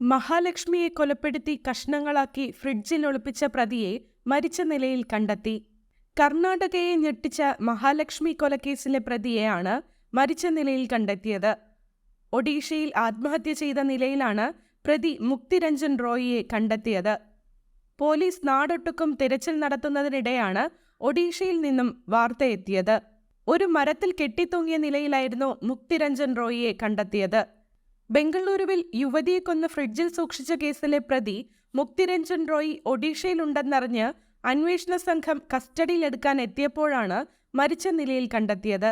മഹാലക്ഷ്മിയെ കൊലപ്പെടുത്തി കഷ്ണങ്ങളാക്കി ഫ്രിഡ്ജിൽ ഒളിപ്പിച്ച പ്രതിയെ മരിച്ച നിലയിൽ കണ്ടെത്തി. കർണാടകയെ ഞെട്ടിച്ച മഹാലക്ഷ്മി കൊലക്കേസിലെ പ്രതിയെയാണ് മരിച്ച നിലയിൽ കണ്ടെത്തിയത്. ഒഡീഷയിൽ ആത്മഹത്യ ചെയ്ത നിലയിലാണ് പ്രതി മുക്തിരഞ്ജൻ റോയിയെ കണ്ടെത്തിയത്. പോലീസ് നാടൊട്ടുക്കും തിരച്ചിൽ നടത്തുന്നതിനിടെയാണ് ഒഡീഷയിൽ നിന്നും വാർത്തയെത്തിയത്. ഒരു മരത്തിൽ കെട്ടിത്തൂങ്ങിയ നിലയിലായിരുന്നു മുക്തിരഞ്ജൻ റോയിയെ കണ്ടെത്തിയത്. ബംഗളൂരുവിൽ യുവതിയെ കൊന്ന് ഫ്രിഡ്ജിൽ സൂക്ഷിച്ച കേസിലെ പ്രതി മുക്തിരഞ്ജൻ റോയ് ഒഡീഷയിലുണ്ടെന്നറിഞ്ഞ് അന്വേഷണ സംഘം കസ്റ്റഡിയിലെടുക്കാൻ എത്തിയപ്പോഴാണ് മരിച്ച നിലയിൽ കണ്ടെത്തിയത്.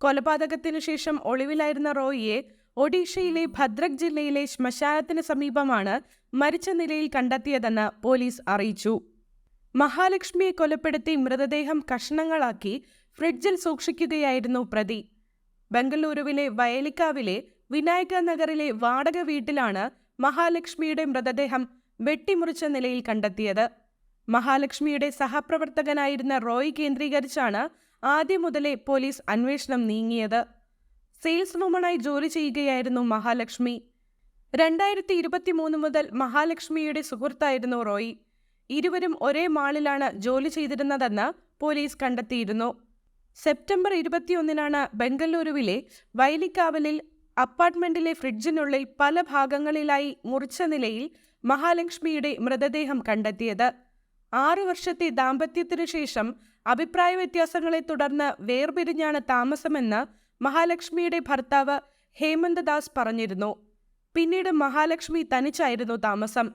കൊലപാതകത്തിനു ശേഷം ഒളിവിലായിരുന്ന റോയിയെ ഒഡീഷയിലെ ഭദ്രക് ജില്ലയിലെ ശ്മശാനത്തിന് സമീപമാണ് മരിച്ച നിലയിൽ കണ്ടെത്തിയതെന്ന് പോലീസ് അറിയിച്ചു. മഹാലക്ഷ്മിയെ കൊലപ്പെടുത്തി മൃതദേഹം കഷ്ണങ്ങളാക്കി ഫ്രിഡ്ജിൽ സൂക്ഷിക്കുകയായിരുന്നു പ്രതി. ബംഗളൂരുവിലെ വയലിക്കാവിലെ വിനായക നഗറിലെ വാടക വീട്ടിലാണ് മഹാലക്ഷ്മിയുടെ മൃതദേഹം വെട്ടിമുറിച്ച നിലയിൽ കണ്ടെത്തിയത്. മഹാലക്ഷ്മിയുടെ സഹപ്രവർത്തകനായിരുന്ന റോയ് കേന്ദ്രീകരിച്ചാണ് ആദ്യം മുതലേ പോലീസ് അന്വേഷണം നീങ്ങിയത്. സെയിൽസ് വുമണായി ജോലി ചെയ്യുകയായിരുന്നു മഹാലക്ഷ്മി. രണ്ടായിരത്തി ഇരുപത്തി മൂന്ന് മുതൽ മഹാലക്ഷ്മിയുടെ സുഹൃത്തായിരുന്നു റോയ്. ഇരുവരും ഒരേ മാളിലാണ് ജോലി ചെയ്തിരുന്നതെന്ന് പോലീസ് കണ്ടെത്തിയിരുന്നു. സെപ്റ്റംബർ ഇരുപത്തിയൊന്നിനാണ് ബംഗളൂരുവിലെ വൈലിക്കാവലിൽ അപ്പാർട്ട്മെന്റിലെ ഫ്രിഡ്ജിനുള്ളിൽ പല ഭാഗങ്ങളിലായി മുറിച്ച നിലയിൽ മഹാലക്ഷ്മിയുടെ മൃതദേഹം കണ്ടെത്തിയത്. ആറു വർഷത്തെ ദാമ്പത്യത്തിനു ശേഷം അഭിപ്രായ വ്യത്യാസങ്ങളെ തുടർന്ന് വേർപിരിഞ്ഞാണ് താമസമെന്ന് മഹാലക്ഷ്മിയുടെ ഭർത്താവ് ഹേമന്ത് ദാസ് പറഞ്ഞിരുന്നു. പിന്നീട് മഹാലക്ഷ്മി തനിച്ചായിരുന്നു താമസം.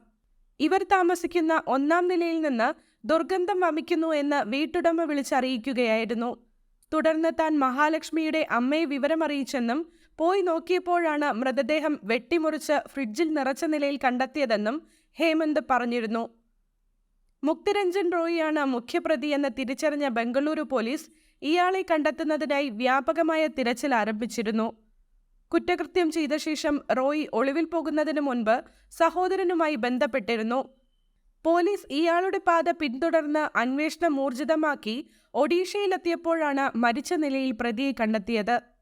ഇവർ താമസിക്കുന്ന ഒന്നാം നിലയിൽ നിന്ന് ദുർഗന്ധം വമിക്കുന്നു എന്ന് വീട്ടുടമ വിളിച്ചറിയിക്കുകയായിരുന്നു. തുടർന്ന് താൻ മഹാലക്ഷ്മിയുടെ അമ്മയെ വിവരമറിയിച്ചെന്നും പോയി നോക്കിയപ്പോഴാണ് മൃതദേഹം വെട്ടിമുറിച്ച് ഫ്രിഡ്ജിൽ നിറച്ച നിലയിൽ കണ്ടെത്തിയതെന്നും ഹേമന്ത് പറഞ്ഞിരുന്നു. മുക്തിരഞ്ജൻ റോയിയാണ് മുഖ്യപ്രതിയെന്ന് തിരിച്ചറിഞ്ഞ ബംഗളൂരു പോലീസ് ഇയാളെ കണ്ടെത്തുന്നതിനായി വ്യാപകമായ തിരച്ചിൽ ആരംഭിച്ചിരുന്നു. കുറ്റകൃത്യം ചെയ്ത ശേഷം റോയി ഒളിവിൽ പോകുന്നതിന് മുൻപ് സഹോദരനുമായി ബന്ധപ്പെട്ടിരുന്നു. പോലീസ് ഇയാളുടെ പാത പിന്തുടർന്ന് അന്വേഷണം ഊർജിതമാക്കി ഒഡീഷയിലെത്തിയപ്പോഴാണ് മരിച്ച നിലയിൽ പ്രതിയെ കണ്ടെത്തിയത്.